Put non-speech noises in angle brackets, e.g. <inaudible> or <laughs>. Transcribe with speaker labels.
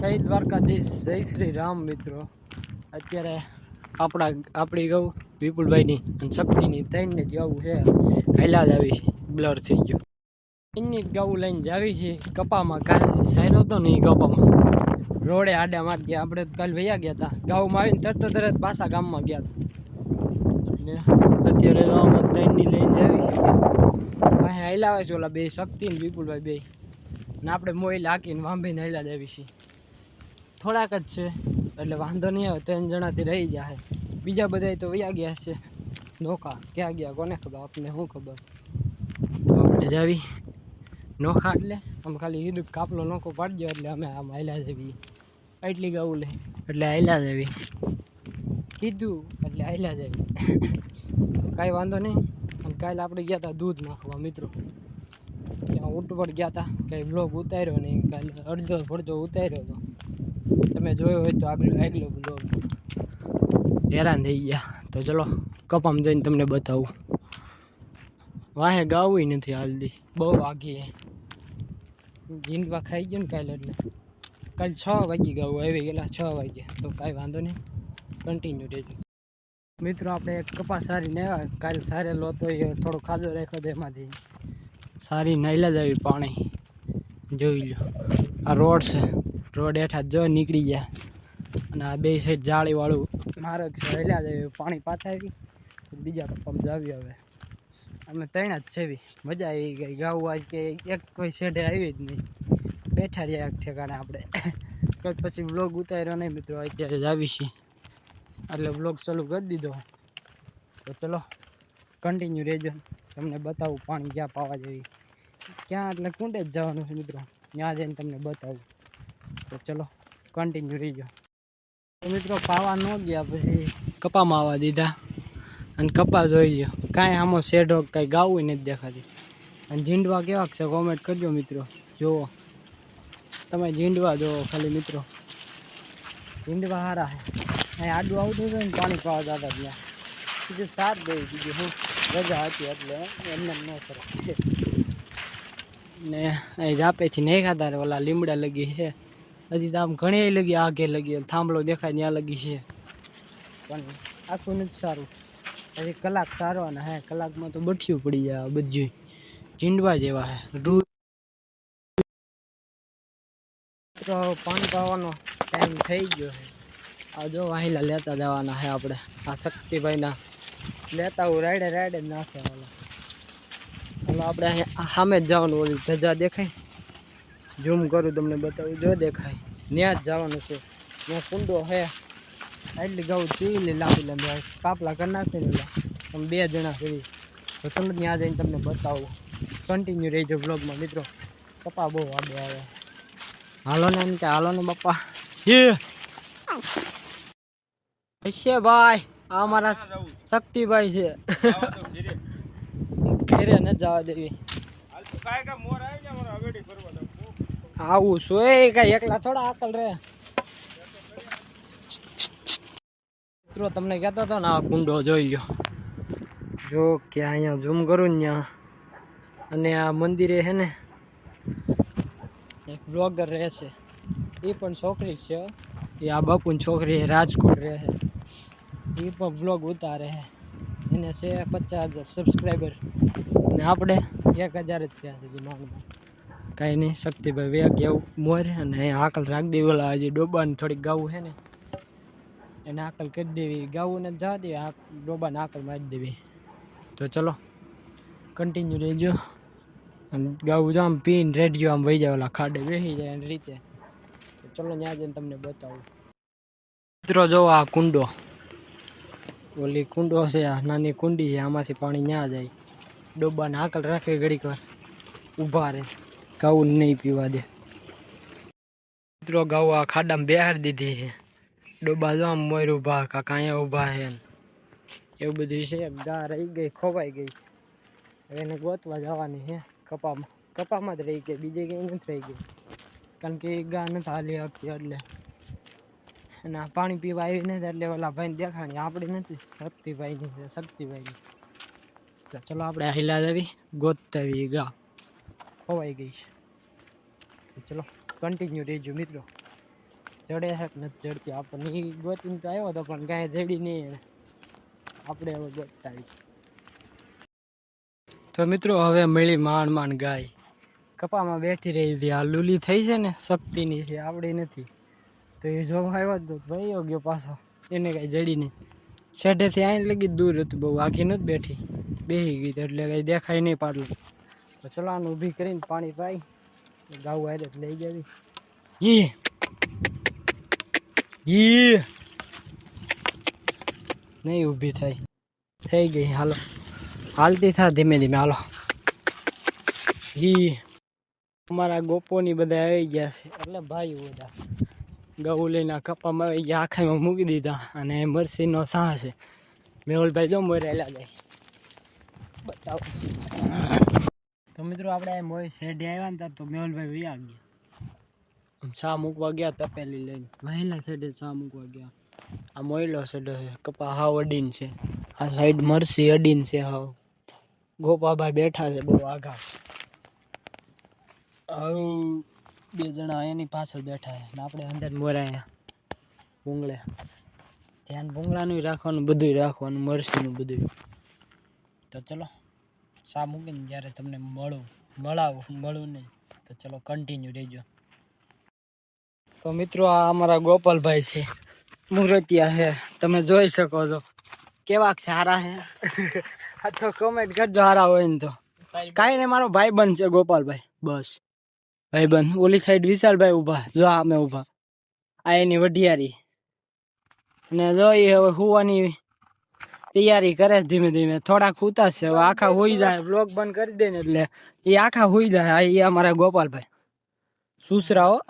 Speaker 1: જય દ્વારકાધીશ, જય શ્રી રામ મિત્રો. અત્યારે આપણા, આપણી ગૌ વિપુલભાઈની અને શક્તિની ત્રણને જવું છે. જ આવી બ્લર થઈ ગયો. એની ગૌ લઈને જાવી છે. કપામાં કાલ સાયરો હતો ને એ કપામાં. રોડે આડા માર ગયા. આપણે કાલ વૈયા ગયા હતા ગાઉમાં આવીને તરત તરત પાછા ગામમાં ગયા હતા એટલે અત્યારે ત્રણની લઈને જાવી છે. અહીં હાઈલાવે છે ઓલા બે શક્તિ ને વિપુલભાઈ બે. ને આપણે મોઈ લાકીને વાંભીને હાઈલા દેવી છીએ. થોડાક જ છે. એટલે વાંધો નહીં આવે, ત્રણ જણાથી રહી ગયા છે. બીજા બધા તો વયા ગયા છે. નોખા, ક્યાં ગયા? કોને ખબર? આપણને શું ખબર? આપણે જાવી. નોખા એટલે? આમ ખાલી કીધું કાપલો નોખો પાડજો એટલે અમે આમ આયલા જવી. એટલી ગાવું લે એટલે આયલા જવી. કીધું, એટલે આયલા જવી. <coughs> કાંઈ વાંધો નહીં. અને કાલે આપણે ગયા હતા દૂધ નાખવા, મિત્રો. ત્યાં ઉટવડ ગયા હતા કંઈ બ્લોગ ઉતાર્યો નહીં. કાલે અડધો પડધો ઉતાર્યો હતો તમે જોયો હોય તો આગળ આગલો બ્લોગ હેરાન થઈ ગયા. તો ચલો, કપામ જઈને તમને બતાવું. વાહે ગાવું નથી હાલતી. બહુ વાગી ગીંદવા ખાઈ ગયો ને કાલે એટલે. કાલે છ વાગી ગાવું આવી ગયેલા છ વાગે. તો કાંઈ વાંધો નહીં. કન્ટિન્યુ રહેજો. મિત્રો, આપણે કપાસ સારી ને કાલ સારે લો તો એ થોડો ખાધો રાખ્યો તો એમાંથી સારી નાઈલા જ આવી પાણી. જોઈ લો આ રોડ છે. રોડ હેઠા જો નીકળી ગયા. અને આ બે સાઈડ જાળીવાળું માર્ગ છે. હેલ્યા જાય પાણી પાથાવી બીજા કપામાં જાવી હવે. અમે ત્રણ જ સેવી મજા આવી ગઈ. ગાવું આજ કે એક કોઈ શેઢે આવી જ નહીં. બેઠા રહ્યા એક ઠેકાણે આપણે. કંઈક પછી બ્લોગ ઉતાર્યો નહીં મિત્રો. અત્યારે જ આવી છીએ. એટલે બ્લોગ ચાલુ કરી દીધો. તો ચલો કન્ટિન્યુ રહેજો. તમને બતાવું પાણી ક્યાં પાવા જેવી. ક્યાં એટલે કુંડે જ જવાનું છે મિત્રો. ત્યાં જઈને તમને બતાવું. તો ચલો કન્ટિન્યુ રહીજો. તો મિત્રો, પાવા ન ગયા પછી કપામાં આવવા દીધા. અને કપા જોઈ લો કાંઈ આમો શેઢો કાંઈ ગાવું નથી દેખાતી. અને ઝીંડવા કેવા છે કોમેન્ટ કરજો મિત્રો, જુઓ. તમે ઝીંડવા જુઓ ખાલી મિત્રો. ઝીંડવા સારા છે. અહીં આડું આવતું હતું ને પાણી પાવા જતા ત્યાં. બીજું સાત દઈ બીજું હું રજા હતી એટલે એમને ન કરો. ને અહીં જાપેથી નહીં ખાતા રે ઓલા લીમડા લગી છે. હજી આમ ઘણી લગી આગે લગી થાંભલો દેખાય ત્યાં લગી છે. પણ આખું નથી સારું. હજી કલાક સારવાના હે, કલાકમાં તો બઠિયું પડી જાય બધું ચીંડવા જેવા હે. રૂ તો પાણી પાવાનો ટાઈમ થઈ ગયો છે આ જો વાહિલા લેતા જવાના છે આપણે. આ શક્તિભાઈના લેતા હું રાઈડે જ નાખે ઓલા આપણે અહીંયા સામે જ જવાનું ઓલી ધજા દેખાય. ઝૂમ કરું તમને બતાવું જો દેખાય. ત્યાં જ જવાનું છે. ત્યાં કુંડો હે. એટલી ગાઉ ચીલી લાંબી લાંબી કાપલા કરી નાખે ને તમે બે જણા ફરી તો તમે ત્યાં જઈને તમને બતાવું. કન્ટિન્યુ રહેજો બ્લોગમાં મિત્રો. પપ્પા બહુ આડે આવે. હાલો ને એમ કે હાલો ને પપ્પા. હશે ભાઈ. આ અમારા શક્તિભાઈ છે. <laughs> ઘેરે. ન જવા દેવી. આવું શું એ કઈ એકલા થોડા આકલ રે મિત્રો, તમને કહેતો હતો ને, આ કુંડો જોઈ લો જો કે અહીંયા ઝૂમ કરું ને અને આ મંદિરે છે ને, એક બ્લોગર રહે છે. એ પણ છોકરી છે. એ આ બાપુની છોકરી રાજકોટ રહે છે. એ પણ બ્લોગ ઉતારે છે. એને છે પચાસ હજાર સબસ્ક્રાઈબર ને આપણે એક હજાર જ થયા છે, જે માનમાં કાંઈ નહીં, શક્તિભાઈ વેગ એવું મોર અને આકલ રાખી દેવી. ઓલા હજી ડોબાને થોડીક ગાવું છે ને, એને આકલ કરી દેવી. ગાવું ને જવા દેવી, આ ડોબાને આકલ મારી દેવી. તો ચલો કન્ટિન્યુ રહેજો. અને ગાવું આમ પીને રેડિયો આમ વહી જાય, ઓલા ખાડે બેસી જાય એની રીતે. તો ચલો ત્યાં જઈને તમને બતાવું. મિત્રો, જો આ કુંડો, ઓલી કુંડો છે, આ નાની કુંડી છે, આમાંથી પાણી ન્યા જાય. ડોબાને આકલ રાખે ઘડીક વાર, ઊભા રહે. ગાવું નહીં પીવા દે. મિત્રો ગાઉ આ ખાડામાં બેહાર દીધી છે. ડોબા જો આમ મોર ઊભા કાકા અહીંયા ઊભા છે એવું બધું છે ગા રહી ગઈ, ખોવાઈ ગઈ. હવે એને ગોતવા જવાની છે કપામાં. કપામાં જ રહી ગઈ, બીજે કંઈ નથી રહી ગઈ. કારણ કે ગા નથી હાલી શકતી એટલે. અને પાણી પીવા આવી નથી એટલે ઓલા ભાઈને દેખાણી. આપણી નથી શક્તિભાઈની શક્તિભાઈની ચલો આપણે હિલા દેવી ગોતવી ગા. ખોવાઈ ગઈ છે. ચલો કન્ટિન્યુ રહેજો મિત્રો. જડે છે કે નથી જડતી, આપણને ગોતીને તો આવ્યો હતો પણ કાંઈ જડી નહીં આપણે હવે ગોતતા તો મિત્રો, હવે મળી માંડ માંડ ગાય. કપામાં બેઠી રહી હતી આ લૂલી થઈ છે ને, શક્તિની છે આપણી નથી. તો એ જોવા આવ્યો તો ભાઈ ગયો પાછો, એને કાંઈ જડી નહીં. શેઢેથી આઈને લગી દૂર હતું બહુ, આખી નથી બેઠી. બેસી ગઈ એટલે કાંઈ દેખાય નહીં પાટલું તો ચલો આને ઊભી કરીને પાણી પાઈ. ગાઉ આરે લઈ જવી. જી. યે નહીં ઊભી થઈ થઈ ગઈ હાલો. હાલતી થા ધીમે ધીમે હાલો. ઈ અમારા ગોપોની બધા આવી ગયા છે. એટલે ભાઈ બધા ગૌ લઈને કપામાં આવી ગયા આખામાં મૂકી દીધા અને મરસીનો સાહ છે. મેહુલભાઈ જો મરેલા જાય. બતાવો. તો મિત્રો આપણે મોય શેઢે આવ્યા ને તો મેહુલભાઈ વયા ગયા. આમ ચા મૂકવા ગયા તપેલી લઈને? વહેલા શેઢે ચા મૂકવા ગયા. આ મોયલો શેઢો છે. કપા હાવ અડીન છે. આ સાઈડ મરસી અડીન છે હાવ. ગોપાભાઈ બેઠા છે બહુ આઘા હવે બે જણા એની પાછળ બેઠા છે ને આપણે અંદર મોરાયા. ભૂંગળે. ધ્યાન ભૂંગળાનું રાખવાનું બધું રાખવાનું મરસીનું બધું તો ચલો. સા મૂકીને જ્યારે તમને મળું મળાવું મળું નહીં તો ચલો કન્ટિન્યુ રહેજો તો મિત્રો આ અમારા ગોપાલભાઈ છે મૂર્તિયા છે. તમે જોઈ શકો છો. કેવા સારા છે. <laughs> આ તો કોમેન્ટ કરજો સારા હોય ને તો. કાંઈ નહીં મારો ભાઈ બંધ છે ગોપાલભાઈ. બસ. ભાઈ બંધ ઓલી સાઈડ વિશાલભાઈ ઊભા. જો અમે ઊભા. આ એની વઢિયારી. ને જો એ હવે હુવાની તૈયારી કરે ધીમે ધીમે. થોડાક ઉતાર છે હવે આખા હોઈ જાય. બ્લોક બંધ કરી દે ને એટલે. એ આખા હોઈ જાય એ અમારા ગોપાલભાઈ. સુસરાઓ.